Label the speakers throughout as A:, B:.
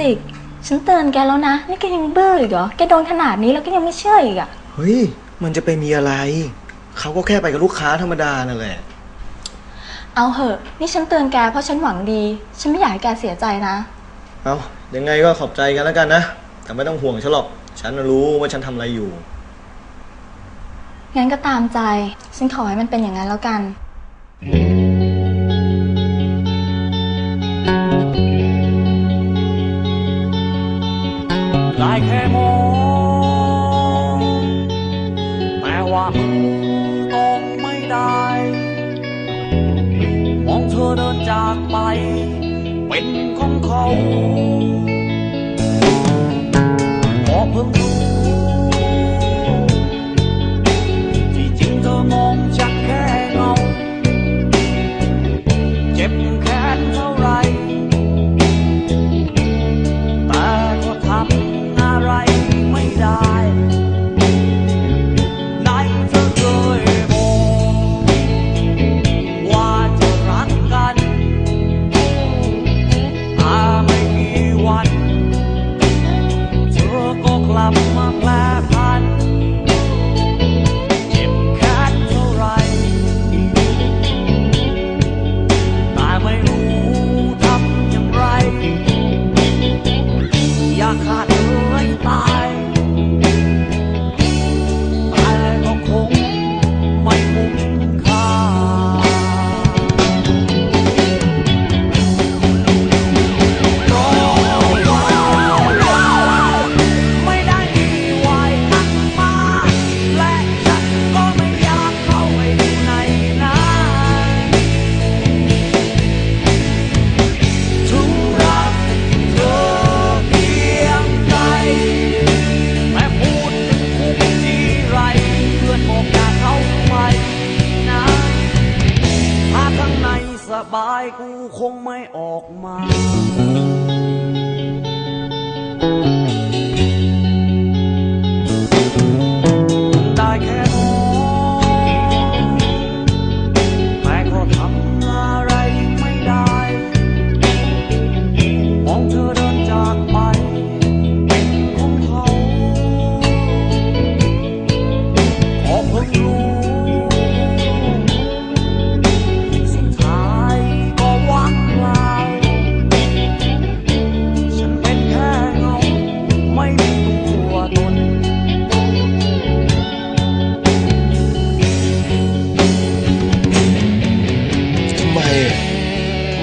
A: จิก ฉันเตือนแกแล้วนะ นี่แกยังบื้ออีกเหรอ แกโดนขนาดนี้แล้วก็ยังไม่เชื่ออีกอะ
B: เฮ้ย มันจะไปมีอะไร เขาก็แค่ไปกับลูกค้าธรรมดานั่นแหละ
A: เอาเหอะ นี่ฉันเตือนแกเพราะฉันหวังดี ฉันไม่อยากให้แกเสียใจนะ
B: เอายังไงก็ขอบใจกันแล้วกันนะ แต่ไม่ต้องห่วงฉันหรอก ฉันน่ะรู้ว่าฉันทำอะไรอยู่
A: งั้นก็ตามใจ ฉันขอให้มันเป็นอย่างนั้นแล้วกัน
C: ไแค่มองแต่ว่ามือต้องไม่ได้ มองเธอเดินจากไป เป็นของเขาายกูคงไม่ออกมา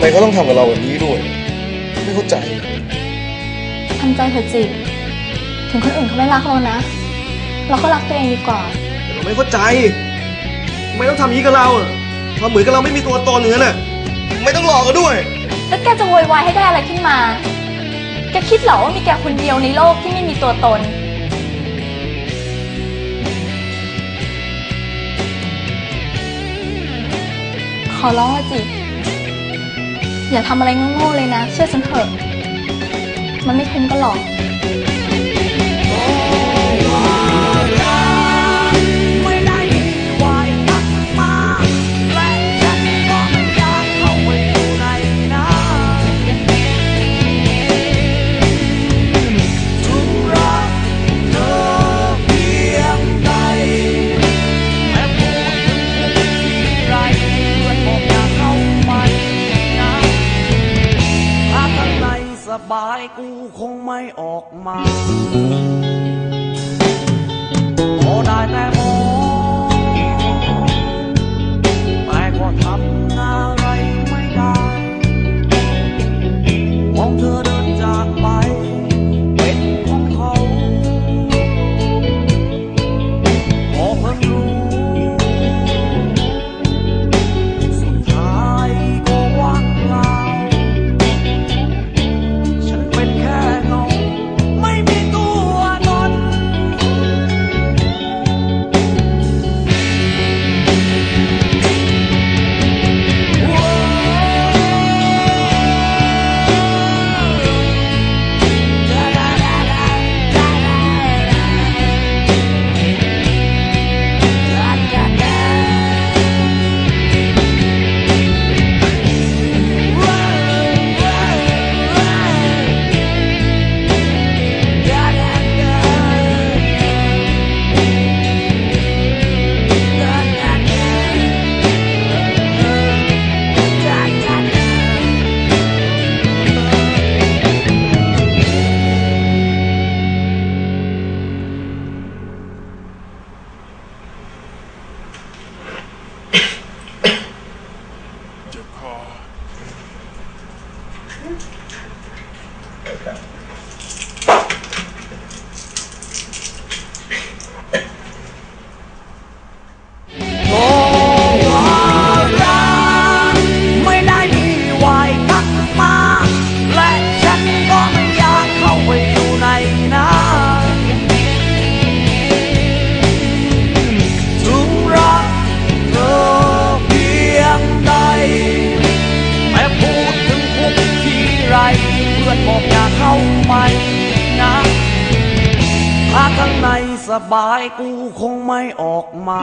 C: มเขาต้
B: องทำกับเราแบบนี้ด้วย ไม่เข้าใจ
A: ทำใจเถอะจิกถึงคนอื่นเขาไม่รักเรานะ เราก็รักตัวเองดีกว่า
B: เราไม่เข้าใจทำไมต้องทำอย่างนี้กับเราอะทำเหมือนกับเราไม่มีตัวตนอย่างนั้นน่ะไม่ต้องหลอกกันด้วย
A: แล้วแกจะโวยวายให้ได้อะไรขึ้นมา แกคิดเหรอว่ามีแกคนเดียวในโลกที่ไม่มีตัวตน ขอร้องอะจิ อย่าทำอะไรโง่ๆเลยนะ เชื่อฉันเถอะ มันไม่คุ้มก็หรอก
C: สบายกูคงไม่ออกมาโอได้แต่มอง อบอกอย่าเข้าไปนะถ้าข้างในสบายกูคงไม่ออกมา